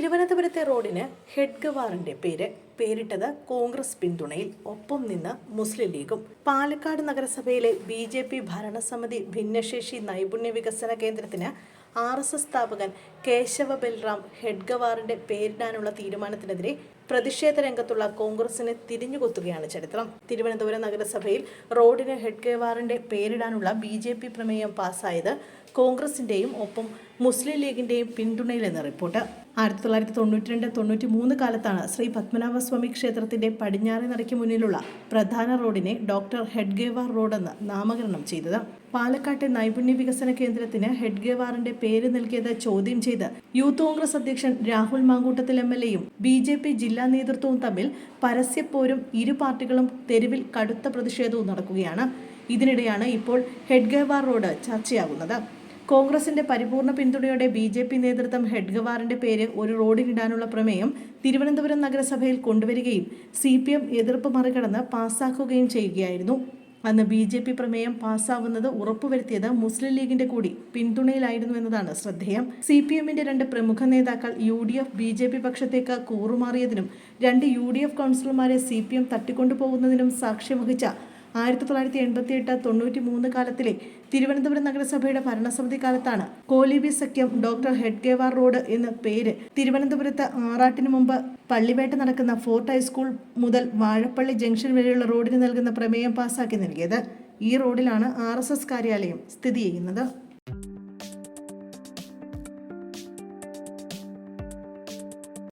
തിരുവനന്തപുരത്തെ റോഡിന് ഹെഡ്ഗവാറിന്റെ പേര്. പേരിട്ടത് കോൺഗ്രസ് പിന്തുണയിൽ ഒപ്പം നിന്ന് മുസ്ലിം ലീഗും. പാലക്കാട് നഗരസഭയിലെ ബി ജെ പി ഭരണസമിതി ഭിന്നശേഷി നൈപുണ്യ വികസന കേന്ദ്രത്തിന് ആർ എസ് എസ് സ്ഥാപകൻ കേശവ ബൽറാം ഹെഡ്ഗവാറിന്റെ പേരിടാനുള്ള തീരുമാനത്തിനെതിരെ പ്രതിഷേധ രംഗത്തുള്ള കോൺഗ്രസിനെ തിരിഞ്ഞുകൊത്തുകയാണ് ചരിത്രം. തിരുവനന്തപുരം നഗരസഭയിൽ റോഡിന് ഹെഡ്ഗവാറിന്റെ പേരിടാനുള്ള ബി ജെ പി പ്രമേയം പാസ്സായത് കോൺഗ്രസിന്റെയും ഒപ്പം മുസ്ലിം ലീഗിന്റെയും പിന്തുണയിലെന്ന് റിപ്പോർട്ട്. ആയിരത്തി തൊള്ളായിരത്തി തൊണ്ണൂറ്റി രണ്ട് തൊണ്ണൂറ്റി മൂന്ന് കാലത്താണ് ശ്രീ പത്മനാഭസ്വാമി ക്ഷേത്രത്തിന്റെ പടിഞ്ഞാറെ നടയ്ക്ക് മുന്നിലുള്ള പ്രധാന റോഡിനെ ഡോക്ടർ ഹെഡ്ഗേവാർ എന്ന് നാമകരണം ചെയ്തത്. പാലക്കാട്ടെ നൈപുണ്യ വികസന കേന്ദ്രത്തിന് ഹെഡ്ഗേവാറിന്റെ പേര് നൽകിയത് ചോദ്യം ചെയ്ത് യൂത്ത് കോൺഗ്രസ് അധ്യക്ഷൻ രാഹുൽ മാങ്കൂട്ടത്തിൽ എം എൽ എയും ബി ജെ പി ജില്ലാ നേതൃത്വവും തമ്മിൽ പരസ്യപ്പോരും ഇരു പാർട്ടികളും തെരുവിൽ കടുത്ത പ്രതിഷേധവും നടക്കുകയാണ്. ഇതിനിടെയാണ് ഇപ്പോൾ ഹെഡ്ഗേവാർ റോഡ് ചർച്ചയാകുന്നത്. കോൺഗ്രസിന്റെ പരിപൂർണ പിന്തുണയോടെ ബി ജെ പി നേതൃത്വം ഹെഡ്ഗവാറിന്റെ പേര് ഒരു റോഡിനിടാനുള്ള പ്രമേയം തിരുവനന്തപുരം നഗരസഭയിൽ കൊണ്ടുവരികയും സി പി എം എതിർപ്പ് മറികടന്ന് പാസാക്കുകയും ചെയ്യുകയായിരുന്നു. അന്ന് ബി ജെ പി പ്രമേയം പാസ്സാവുന്നത് ഉറപ്പുവരുത്തിയത് മുസ്ലിം ലീഗിന്റെ കൂടി പിന്തുണയിലായിരുന്നു എന്നതാണ് ശ്രദ്ധേയം. സി പി എമ്മിന്റെ രണ്ട് പ്രമുഖ നേതാക്കൾ U D F B J P പക്ഷത്തേക്ക് കൂറുമാറിയതിനും രണ്ട് യു ഡി എഫ് കൗൺസിലർമാരെ സി പി എം തട്ടിക്കൊണ്ടുപോകുന്നതിനും സാക്ഷ്യം വഹിച്ച ആയിരത്തി തൊള്ളായിരത്തി എൺപത്തി എട്ട് തൊണ്ണൂറ്റി മൂന്ന് കാലത്തിലെ തിരുവനന്തപുരം നഗരസഭയുടെ ഭരണസമിതി കാലത്താണ് കോലിബി സഖ്യം ഡോക്ടർ ഹെഡ്ഗേവാർ റോഡ് എന്ന പേര്. തിരുവനന്തപുരത്ത് ആറാട്ടിന് മുമ്പ് പള്ളിവേട്ട നടക്കുന്ന ഫോർട്ട് ഹൈസ്കൂൾ മുതൽ വാഴപ്പള്ളി ജംഗ്ഷൻ വരെയുള്ള റോഡിന് നൽകുന്ന പ്രമേയം പാസാക്കി നൽകിയത്. ഈ റോഡിലാണ് ആർ കാര്യാലയം സ്ഥിതി ചെയ്യുന്നത്.